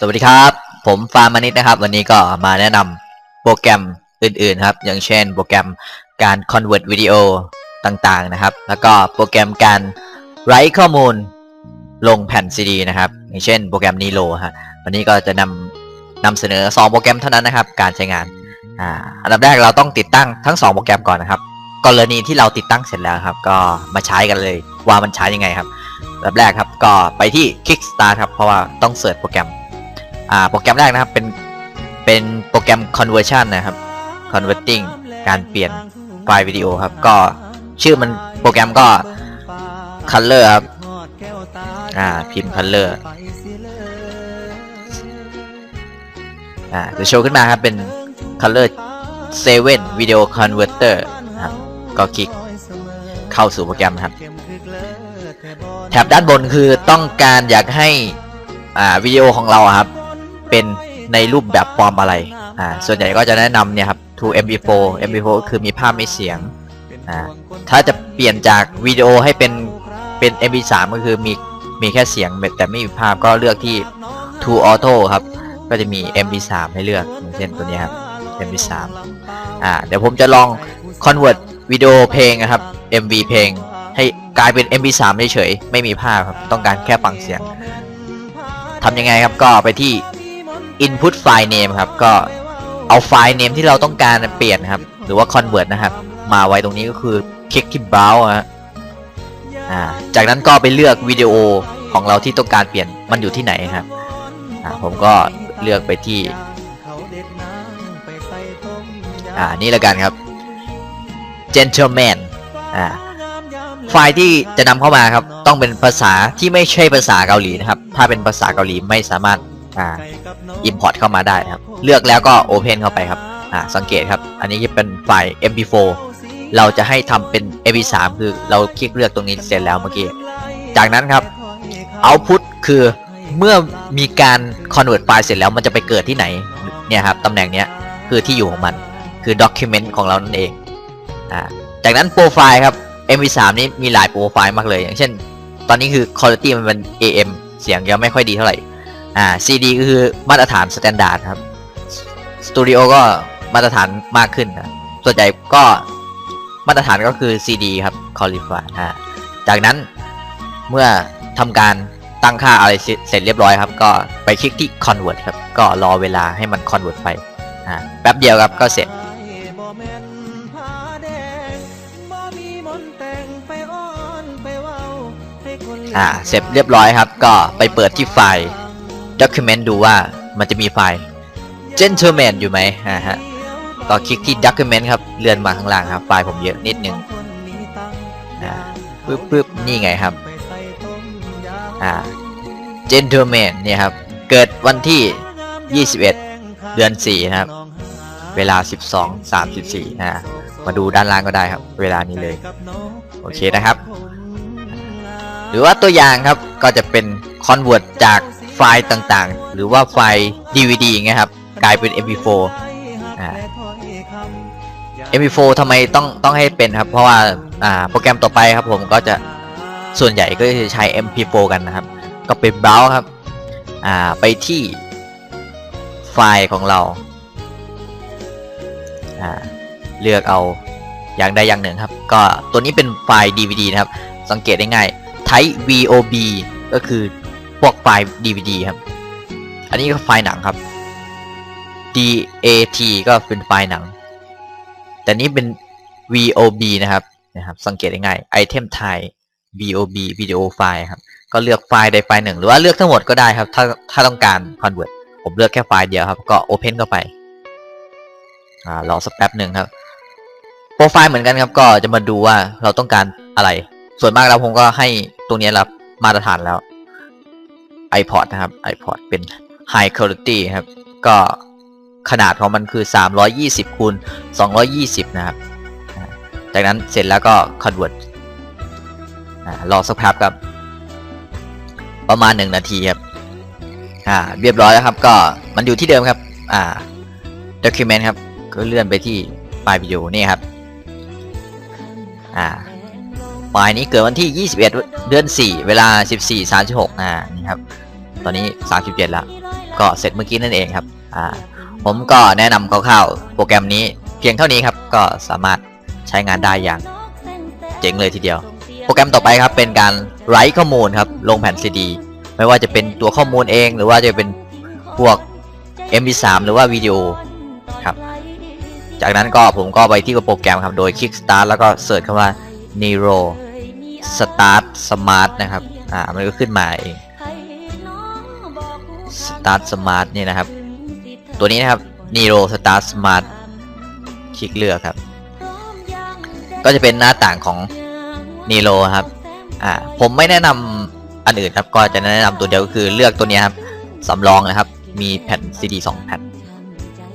สวัสดีครับ ผมฟาร์มานิดนะครับ วันนี้ก็มาแนะนำโปรแกรมอื่นๆครับ อย่างเช่นโปรแกรมการ convert วิดีโอต่างๆนะครับ แล้วก็โปรแกรมการ write ข้อมูลลงแผ่นซีดีนะครับ อย่างเช่นโปรแกรม Nilo ฮะวันนี้ก็จะนำนำเสนอ 2 โปรแกรมเท่านั้นนะครับ การใช้งานอ่าอันดับแรกเราต้องติดตั้งทั้ง 2 โปรแกรมก่อนนะครับ กรณีที่เราติดตั้งเสร็จแล้วครับ ก็มาใช้กันเลยว่ามันใช้ยังไงครับอันดับแรกครับก็ไปที่ Kickstart ครับเพราะว่าต้องเสิร์ชโปรแกรม อ่าโปรแกรมแรกนะครับเป็นเป็นโปรแกรม conversion นะครับ converting การเปลี่ยนไฟล์วิดีโอครับ ก็ชื่อมันโปรแกรมก็ color ครับอ่าพิมพ์ color อ่าจะโชว์ขึ้นมาครับเป็น color 7 video converter นะครับก็คลิกเข้าสู่โปรแกรมครับ แถบด้านบนคือต้องการอยากให้อ่าวิดีโอของเราครับ เป็นในรูปแบบฟอร์มอะไรอ่าส่วนใหญ่ก็จะแนะนำเนี่ยครับ to mp4 mp4 ก็คือมีภาพไม่เสียงอ่าถ้าจะเปลี่ยนจากวิดีโอให้เป็นเป็น mp3 ก็คือมีมีแค่เสียงแต่ไม่มีภาพก็เลือกที่ to auto ครับ ก็จะมี mp3 ให้เลือกเช่นตัวนี้ครับ mp3 อ่าเดี๋ยวผมจะลอง convert วิดีโอเพลงนะครับ mv เพลงให้กลายเป็น mp3 เฉยๆไม่มีภาพครับ ต้องการแค่ฟังเสียงทำยังไงครับก็ไปที่ input file name ครับ ก็เอาไฟล์ name ที่เราต้องการเปลี่ยนครับ หรือว่า convert นะครับ มาไว้ตรงนี้ก็คือคลิกที่ browse ฮะอ่าจากนั้นก็ไปเลือกวิดีโอของเราที่ต้องการเปลี่ยนมันอยู่ที่ไหนครับอ่าผมก็เลือกไปที่อ่านี่ล้วกันครับ gentleman อ่าไฟล์ที่จะนำเข้ามาครับ ต้องเป็นภาษาที่ไม่ใช่ภาษาเกาหลีนะครับ ถ้าเป็นภาษาเกาหลีไม่สามารถ อ่า import เข้ามาได้ครับ เลือกแล้วก็ open เข้าไปครับ อ่า สังเกตครับ อันนี้จะเป็นไฟล์ mp4 เราจะให้ทำเป็น mp3 คือเราคลิกเลือกตรงนี้เสร็จแล้วเมื่อกี้ จากนั้นครับ output คือเมื่อมีการ convert ไฟล์เสร็จแล้วมันจะไปเกิดที่ไหน เนี่ยครับ ตำแหน่งเนี้ยคือที่อยู่ของมัน คือ document ของเรานั่นเอง อ่า จากนั้นโปรไฟล์ครับ mp3 นี้มีหลายโปรไฟล์มากเลย อย่างเช่น ตอนนี้คือ quality มันเป็น am เสียงยังไม่ค่อยดีเท่าไหร่ อ่า CD ก็คือมาตรฐาน standard ครับ Studio ก็มาตรฐานมากขึ้นนะส่วนใหญ่ก็มาตรฐานก็คือ CD ครับ qualify อ่าจากนั้นเมื่อทำการตั้งค่าอะไรเสร็จเรียบร้อยครับ ก็ไปคลิกที่ convert ครับ ก็รอเวลาให้มัน convert ไปอ่าแป๊บเดียวครับก็เสร็จอ่าเสร็จเรียบร้อยครับ ก็ไปเปิดที่ไฟล์ document ดูว่ามันจะมีไฟล์ gentleman อยู่ไหมอ่าฮะก็คลิกที่ document ครับ เลื่อนมาข้างล่างครับ ไฟล์ผมเยอะนิดนึงอ่าปึ๊บปึ๊บนี่ไงครับ อ่า gentleman เนี่ยครับ เกิดวันที่ 21 เดือน 4 นะครับ เวลา 12 34นะมาดูด้านล่างก็ได้ครับ เวลานี้เลย โอเคนะครับ หรือว่าตัวอย่างครับก็จะเป็น convert จาก ไฟล์ต่างๆ หรือว่าไฟล์ DVD อย่างเงี้ยครับ กลายเป็น MP4 อ่า MP4 ทำไมต้องต้องให้เป็นครับ เพราะว่าอ่าโปรแกรมต่อไปครับผมก็จะส่วนใหญ่ก็จะใช้ MP4 กันนะครับ ก็เป็น browse ครับ อ่าไปที่ไฟล์ของเราอ่าเลือกเอาอย่างใดอย่างหนึ่งครับ ก็ตัวนี้เป็นไฟล์ DVD นะครับ สังเกตได้ง่าย Type VOB ก็คือ พวกไฟล์ DVD ครับ อันนี้ก็ไฟล์หนังครับ DAT ก็เป็นไฟล์หนัง แต่นี้เป็น VOB นะครับนะครับ สังเกตง่าย Item Type VOB Video File ครับ ก็เลือกไฟล์ใดไฟล์หนึ่ง หรือว่าเลือกทั้งหมดก็ได้ครับ ถ้าถ้าต้องการ Convert ผมเลือกแค่ไฟล์เดียวครับ ก็ Open เข้าไปอ่ารอสักแป๊บหนึ่งครับ โปรไฟล์เหมือนกันครับ ก็จะมาดูว่าเราต้องการอะไร ส่วนมากแล้วผมก็ให้ตรงนี้รับมาตรฐานแล้ว iPod นะครับ iPod เป็น High Quality ครับ ก็ขนาดของมันคือ 320คูณ220 นะครับ จากนั้นเสร็จแล้วก็ Convert รอสักพักครับ ประมาณ 1 นาทีครับ อ่า เรียบร้อยแล้วครับ ก็มันอยู่ที่เดิมครับ อ่า Document ครับ ก็เลื่อนไปที่ไฟล์วิดีโอนี่ครับ อ่า ไฟล์นี้เกิดวันที่ 21 เดือน 4 เวลา 14 36อ่านี่ครับ ตอนนี้ 37ละก็เสร็จเมื่อกี้นั่นเองครับ อ่า ผมก็แนะนำคร่าวๆโปรแกรมนี้เพียงเท่านี้ครับ ก็สามารถใช้งานได้อย่างเจ๋งเลยทีเดียว โปรแกรมต่อไปครับ เป็นการไร้ข้อมูลครับ ลงแผ่นซีดี ไม่ว่าจะเป็นตัวข้อมูลเอง หรือว่าจะเป็นพวก MP3 หรือว่าวิดีโอครับ จากนั้นก็ผมก็ไปที่โปรแกรมครับ โดยคลิก start แล้วก็เสิร์ชคำว่า Nero Start Smart นะครับ อ่า มันก็ขึ้นมาเอง Start Smart นี่นะครับ ตัวนี้นะครับ Nero Start Smart คลิกเลือกครับ ก็จะเป็นหน้าต่างของ Nero ครับ อ่า ผมไม่แนะนำอันอื่นครับ ก็จะแนะนำตัวเดียวก็คือเลือกตัวนี้ครับสำรองนะครับ มีแผ่น CD 2แผ่น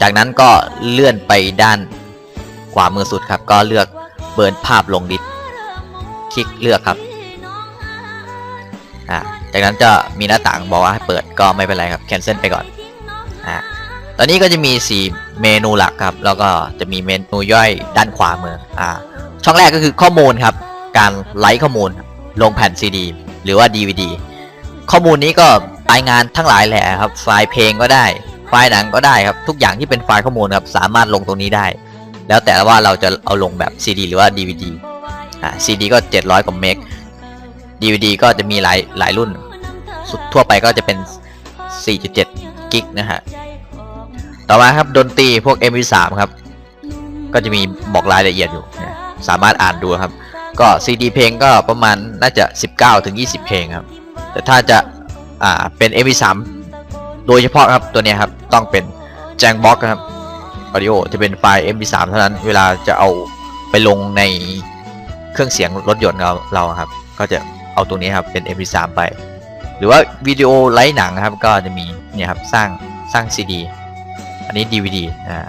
จากนั้นก็เลื่อนไปด้านขวามือสุดครับ ก็เลือกเบิร์นภาพลงดิสก์ คลิกเลือกครับอ่าจากนั้นจะมีหน้าต่างบอกว่าให้เปิดก็ไม่เป็นไรครับแคนเซิลไปก่อนอ่าตอนนี้ก็จะมี 4 เมนูหลักครับ แล้วก็จะมีเมนูย่อยด้านขวามืออ่าช่องแรกก็คือข้อมูลครับ การไลฟ์ข้อมูลลงแผ่น CD หรือว่า DVD ข้อมูลนี้ก็รายงานทั้งหลายแหละครับ ไฟล์เพลงก็ได้ ไฟล์หนังก็ได้ครับ ทุกอย่างที่เป็นไฟล์ข้อมูลครับ สามารถลงตรงนี้ได้ แล้วแต่ว่าเราจะเอาลงแบบ CD หรือว่า DVD อ่า CD ก็ 700 กว่าเมก DVD ก็จะมีหลายหลายรุ่น สุดทั่วไปก็จะเป็น 4.7 กิกนะฮะ ต่อมาครับดนตรีพวก MP3 ครับ ก็จะมีบอกรายละเอียดอยู่ สามารถอ่านดูครับ ก็ CD เพลงก็ประมาณน่าจะ 19ถึง20 เพลงครับ แต่ถ้าจะอ่าเป็น MP3 โดยเฉพาะครับตัวนี้ครับต้องเป็น j a n g b o x ครับ Audio จะเป็นไฟล์ MP3 เท่านั้น เวลาจะเอาไปลงใน เครื่องเสียงรถยนต์เราเราครับ ก็จะเอาตรงนี้ครับเป็น MP3 ไป หรือว่าวิดีโอไลฟ์หนังนะครับ ก็จะมีเนี่ยครับสร้างสร้าง CD อันนี้ DVD อ่า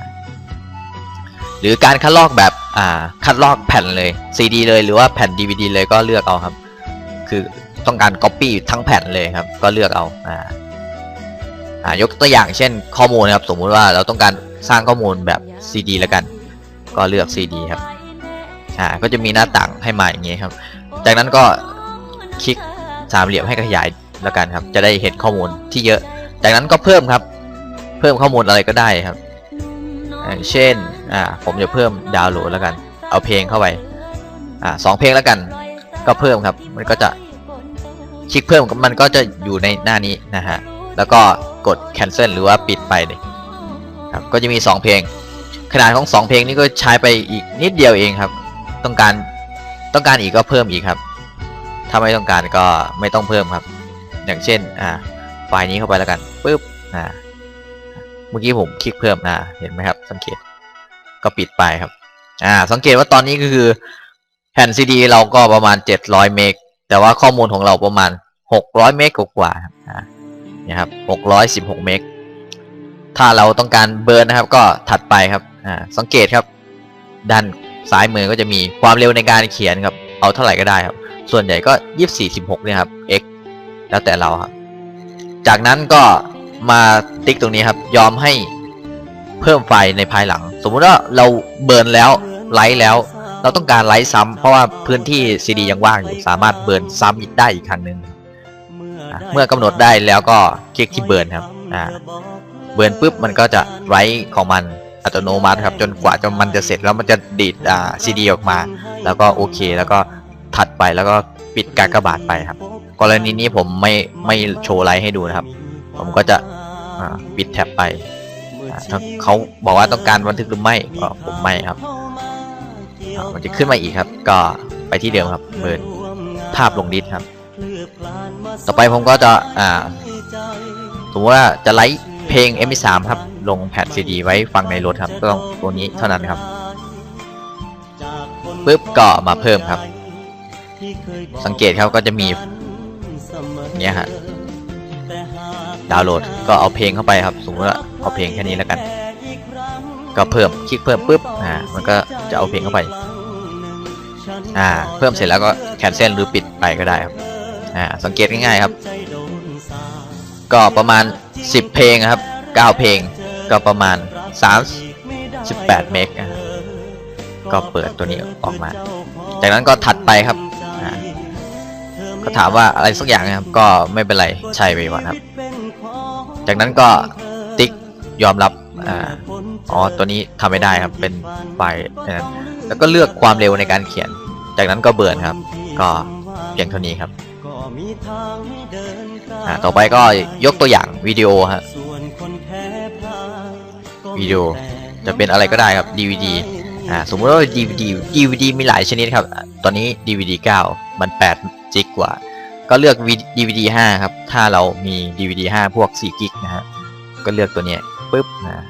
หรือการคัดลอกแบบอ่าคัดลอกแผ่นเลย CD เลยหรือว่าแผ่น DVD เลยก็เลือกเอาครับ คือต้องการ Copy ทั้งแผ่นเลยครับ ก็เลือกเอาอ่าอ่ายกตัวอย่างเช่นข้อมูลนะครับ สมมุติว่าเราต้องการสร้างข้อมูลแบบ CD แล้วกัน ก็เลือก CD ครับ อ่าก็จะมีหน้าต่างให้มาอย่างนี้ครับ จากนั้นก็คลิกสามเหลี่ยมให้ขยายแล้วกันครับ จะได้เห็นข้อมูลที่เยอะ จากนั้นก็เพิ่มครับ เพิ่มข้อมูลอะไรก็ได้ครับเช่นอ่าผมจะเพิ่มดาวน์โหลดแล้วกัน เอาเพลงเข้าไปอ่าสองเพลงแล้วกัน ก็เพิ่มครับ มันก็จะคลิกเพิ่มมันก็จะอยู่ในหน้านี้นะฮะ แล้วก็กด cancel หรือว่าปิดไปเลยครับ ก็จะมี 2 เพลง ขนาดของ 2 เพลงนี้ก็ใช้ไปอีกนิดเดียวเองครับ ต้องการต้องการอีกก็เพิ่มอีกครับ ถ้าไม่ต้องการก็ไม่ต้องเพิ่มครับ อย่างเช่นอ่าไฟล์นี้เข้าไปแล้วกันปึ๊บอ่าเมื่อกี้ผมคลิกเพิ่มอ่าเห็นไหมครับ สังเกตก็ปิดไปครับอ่าสังเกตว่าตอนนี้ก็คือแผ่นซีดีเราก็ประมาณ 700 เมกแต่ว่าข้อมูลของเราประมาณ 600 เมกกว่าๆครับอ่านี่ยครับ616 เมกถ้าเราต้องการเบิร์นนะครับ ก็ถัดไปครับอ่าสังเกตครับ ด้าน ซ้ายมือก็จะมีความเร็วในการเขียนครับ เอาเท่าไหร่ก็ได้ครับ ส่วนใหญ่ก็ 24 16เนี่ยครับ x แล้วแต่เราครับ จากนั้นก็มาติ๊กตรงนี้ครับ ยอมให้เพิ่มไฟในภายหลัง สมมุติว่าเราเบิร์นแล้วไลท์แล้ว เราต้องการไลท์ซ้ำเพราะว่าพื้นที่ CD ยังว่างอยู่สามารถเบิร์นซ้ำอีกได้อีกครั้งหนึ่งอะเมื่อกำหนดได้แล้วก็คลิกที่เบิร์นครับอ่าเบิร์นปุ๊บมันก็จะไลท์ของมัน อัตโนมัติครับจนกว่าจะมันจะเสร็จแล้วมันจะดีดอ่า CD ออกมา แล้วก็โอเคแล้วก็ถัดไปแล้วก็ปิดการกระบาดไปครับ กรณีนี้ผมไม่ไม่โชว์ไลท์ให้ดูนะครับ ผมก็จะปิดแท็บไปถ้าเขาบอกว่าต้องการบันทึกหรือไม่ก็ผมไม่ครับมันจะขึ้นมาอีกครับ ก็ไปที่เดิมครับเบิร์ภาพลงดิสครับ ต่อไปผมก็จะอ่าสมมติว่าจะไลฟ์เพลง M3 ครับ ลงแผ่นซีดีไว้ฟังในรถครับก็ต้องตัวนี้เท่านั้นครับปุ๊บก็มาเพิ่มครับ สังเกตครับก็จะมีเนี่ยฮะดาวน์โหลดก็เอาเพลงเข้าไปครับ สมมติว่าเอาเพลงแค่นี้แล้วกัน ก็เพิ่มคลิกเพิ่มปุ๊บอ่ามันก็จะเอาเพลงเข้าไปอ่า เพิ่มเสร็จแล้วก็แคนเซิลหรือปิดไปก็ได้ครับอ่าสังเกตง่ายๆครับ ก็ประมาณ 10 เพลงครับ 9 เพลง ก็ประมาณ 38 เมกนะครับก็เปิดตัวนี้ออกมา จากนั้นก็ถัดไปครับอ่าก็ถามว่าอะไรสักอย่างนะครับ ก็ไม่เป็นไรใช่ไปก่อนครับ จากนั้นก็ติ๊กยอมรับอ๋อตัวนี้ทำไม่ได้ครับเป็นไฟล์แล้วก็เลือกความเร็วในการเขียน จากนั้นก็เบิร์นครับ ก็เพียงเท่านี้ครับต่อไปก็ยกตัวอย่างวิดีโอฮะ วิดีโอ จะเป็นอะไรก็ได้ครับ DVD อ่าสมมติว่า DVD DVD มีหลายชนิดครับ ตอนนี้ DVD 9 มัน 8 จิกกว่า ก็เลือก DVD 5 ครับ ถ้าเรามี DVD 5 พวก 4 กิกนะฮะ ก็เลือกตัวนี้ปุ๊บนะ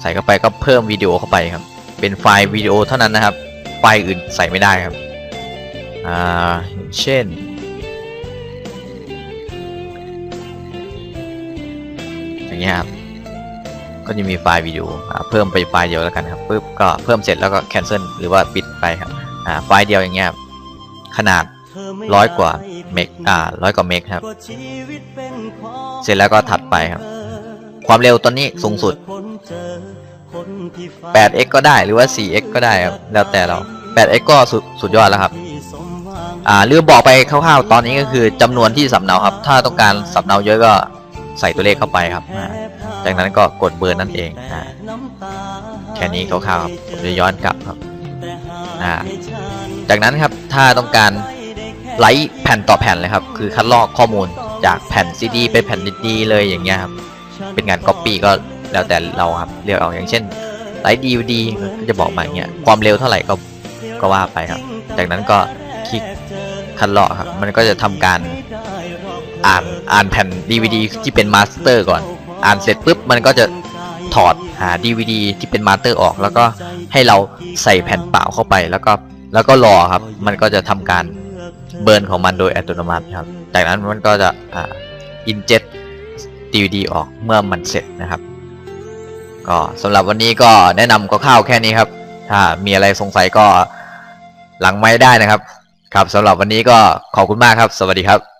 ใส่เข้าไปก็เพิ่มวิดีโอเข้าไปครับ เป็นไฟล์วิดีโอเท่านั้นนะครับ ไฟล์อื่นใส่ไม่ได้ครับ อ่า เช่นอย่างเงี้ยครับ ก็จะมีไฟล์วิดีโอเพิ่มไปไฟล์เดียวแล้วกันครับปุ๊บก็เพิ่มเสร็จแล้วก็ cancel หรือว่าปิดไปครับไฟล์เดียวอย่างเงี้ยขนาดร้อยกว่าเมกอ่าร้อยกว่าเมกครับ เสร็จแล้วก็ถัดไปครับ ความเร็วตอนนี้สูงสุด 8x ก็ได้หรือว่า 4x ก็ได้ครับแล้วแต่เรา 8x ก็สุดสุดยอดแล้วครับอ่าลืมบอกไปคร่าวๆตอนนี้ก็คือจำนวนที่สำเนาครับ ถ้าต้องการสำเนาเยอะก็ ใส่ตัวเลขเข้าไปครับจากนั้นก็กดเบอร์นั่นเองอแค่นี้คร่าวๆครับผมจะย้อนกลับครับจากนั้นครับถ้าต้องการไลฟ์แผ่นต่อแผ่นเลยครับ คือคัดลอกข้อมูลจากแผ่นซีดีไปแผ่นดีๆเลยอย่างเงี้ยครับเป็นงานก๊อปปี้ก็แล้วแต่เราครับเลือกเอาอย่างเช่นไลฟ์ดีดีก็จะบอกมาอย่างเงี้ยความเร็วเท่าไหร่ก็ก็ว่าไปครับ จากนั้นก็คลิกคัดลอกครับ มันก็จะทำการ อ่านอ่านแผ่น DVD ที่เป็นมาสเตอร์ก่อน อ่านเสร็จปุ๊บมันก็จะถอดหา DVD ที่เป็นมาสเตอร์ออก แล้วก็ให้เราใส่แผ่นเปล่าเข้าไปแล้วก็แล้วก็รอครับ มันก็จะทำการเบิร์นของมันโดยอัตโนมัติครับ จากนั้นมันก็จะอ่า inject DVD ออกเมื่อมันเสร็จนะครับ ก็สำหรับวันนี้ก็แนะนำคร่าวแค่นี้ครับ ถ้ามีอะไรสงสัยก็หลังไม้ได้นะครับ ครับสำหรับวันนี้ก็ขอบคุณมากครับ สวัสดีครับ